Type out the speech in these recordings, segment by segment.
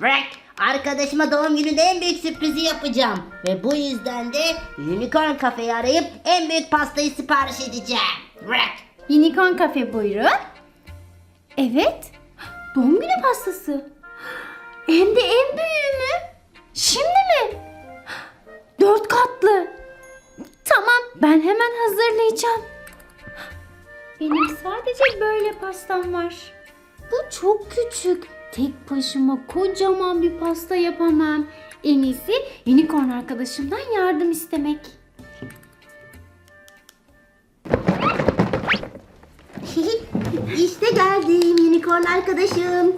Bırak. Arkadaşıma doğum gününde en büyük sürprizi yapacağım. Ve bu yüzden de Unicorn kafeyi arayıp en büyük pastayı sipariş edeceğim. Bırak. Unicorn Cafe buyurun. Evet. Doğum günü pastası. Hem de en büyüğü mü? Şimdi mi? Dört katlı. Tamam ben hemen hazırlayacağım. Benim sadece böyle pastam var. Bu çok küçük. Tek başıma kocaman bir pasta yapamam. En iyisi unicorn arkadaşımdan yardım istemek. işte geldim Unicorn arkadaşım.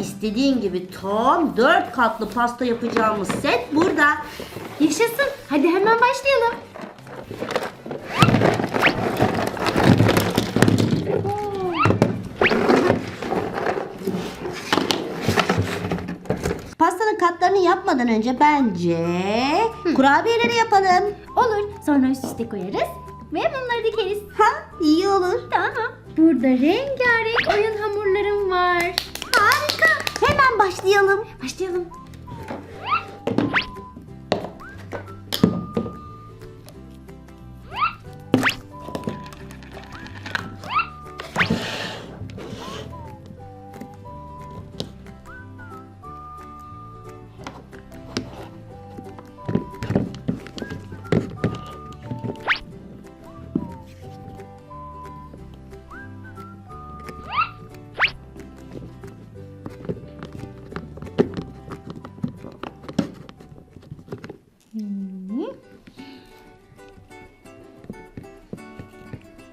İstediğin gibi tam dört katlı pasta yapacağımız set burada. Yaşasın. Hadi hemen başlayalım. Pastanın katlarını yapmadan önce bence kurabiyeleri yapalım. Olur. Sonra üst üste koyarız ve mumları dikeriz. Ha iyi olur. Tamam. Burada rengarenk oyun hamurlarım var. Harika. Hemen başlayalım. Başlayalım.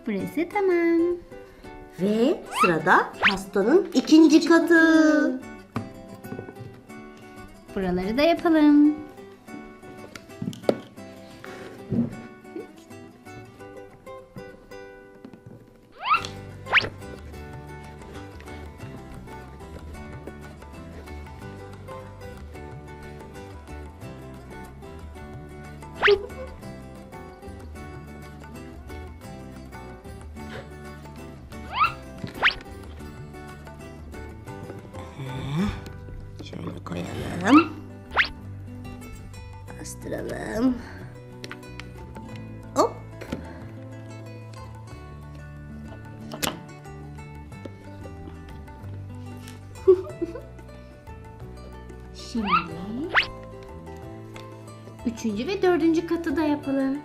Burası tamam. Ve sırada pastanın ikinci katı. Buraları da yapalım. Şöyle koyalım. Bastıralım. Hop. Şimdi üçüncü ve dördüncü katı da yapalım.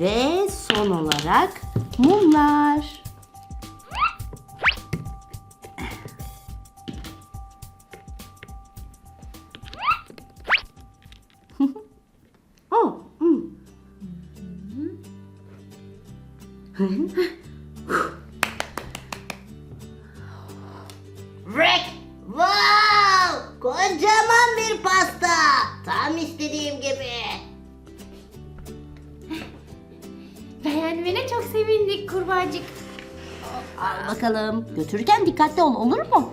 Ve son olarak mumlar. oh, hmm. Sevindik kurbağacık. Al bakalım. Götürürken dikkatli ol olur mu?